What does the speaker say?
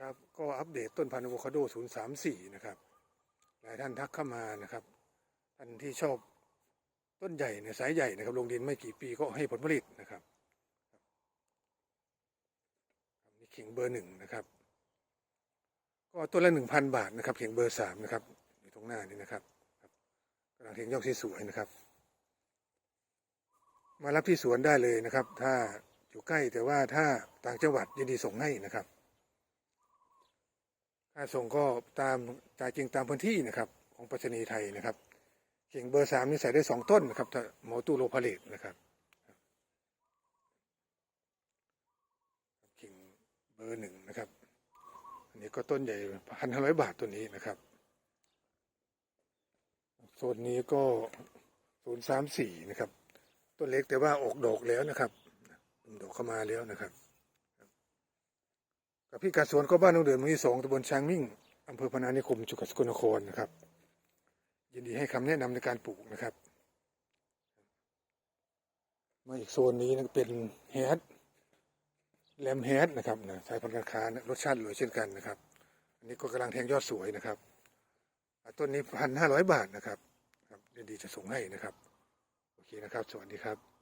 ครับก็อัปเดตต้นพันธุ์อะโวคาโด 034 นะครับหลายท่านทักเข้ามานะครับท่านที่ชอบต้นใหญ่เนี่ยสายใหญ่นะครับลงดินไม่กี่ปีก็ให้ผลผลิตนะครับนี่เขิงเบอร์หนึ่งนะครับ ก็ต้นละหนึ่งพันบาทนะครับเขิงเบอร์สามนะครับอยู่ตรงหน้านี่นะครับกำลังเทียงยอดที่สวยนะครับ มารับที่สวนได้เลยนะครับ ถ้าอยู่ใกล้แต่ว่าถ้าต่างจังหวัดยินดีส่งให้นะครับ ค่าส่งก็ตามจ่ายจริงตามพื้นที่นะครับ ของปรษณีไทยนะครับเข่งเบอร์สามนี่ใส่ได้สองต้นนะครับหมอตู้โลพาเลตนะครับเข่งเบอร์หนึ่งนะครับ อันนี้ก็ต้นใหญ่พันห้าร้อยบาทตัวนี้นะครับโซนนี้ก็ศูนย์สามสี่นะครับ ต้นเล็กแต่ว่าออกดอกแล้วนะครับดอกเข้ามาแล้วนะครับ กับพี่กาสวนก็บ้านน้องเดือนหมู่ที่สองตำบลช้างมิ่งอำเภอพนานิคมจังหวัดสกลนครนะครับ ยินดีให้คำแนะนำในการปลูกนะครับ มาอีกโซนนี้นะเป็นแฮดแลมแฮดนะครับนะสายพันธุ์การค้านะรสชาติเลยเช่นกันนะครับ อันนี้ก็กำลังแทงยอดสวยนะครับต้นนี้พันห้าร้อยบาทนะครับครับยินดีจะส่งให้นะครับ โอเคนะครับ สวัสดีครับ